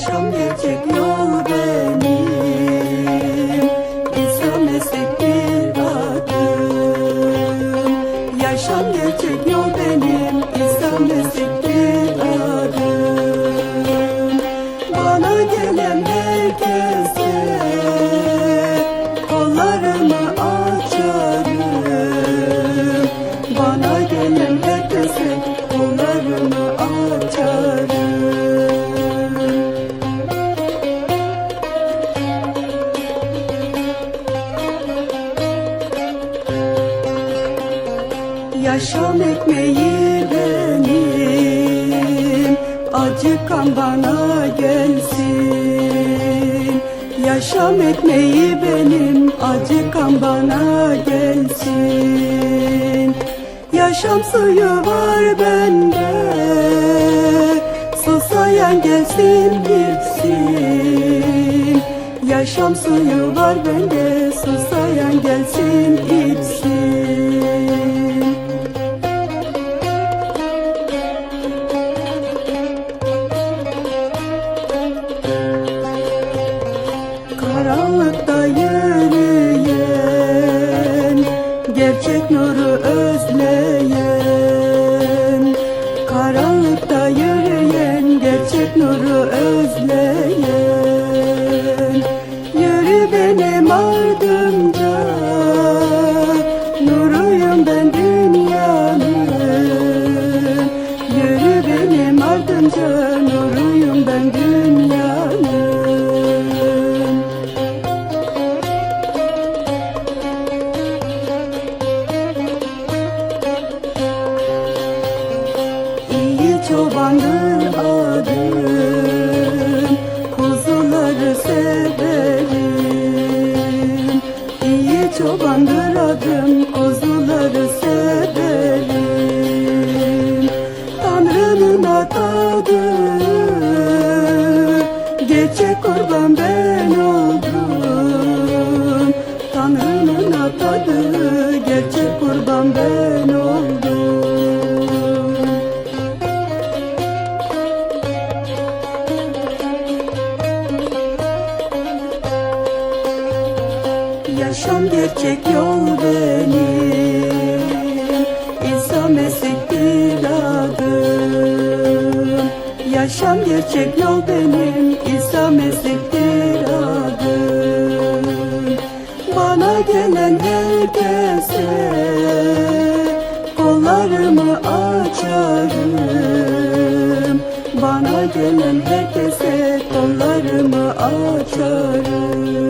yaşam gerçek yol benim İstemesek bir adım Yaşam gerçek yol benim İstemesek bir adım Bana gelen herkese Kollarımı açarım. Bana gelen herkese Kollarımı açarım. Yaşam ekmeği benim. Acıkan bana gelsin. Yaşam ekmeği benim. Acıkan bana gelsin. Yaşam suyu var bende. Susayan gelsin içsin Yaşam suyu var bende. Susayan gelsin içsin Gerçek nuru özleyen. Karanlıkta yürüyen Gerçek nuru özleyen. Yürü benim ardımca çobandır adım Kuzuları severim. İyi çobandır adım Kuzuları severim. Tanrı'nın atadı Gerçek kurban ben oldum. Tanrı'nın atadı Gerçek kurban Yaşam gerçek yol benim İsa meslektir adım Yaşam gerçek yol benim. İsa meslektir adım Bana gelen herkese Kollarımı açarım. Bana gelen herkese kollarımı açarım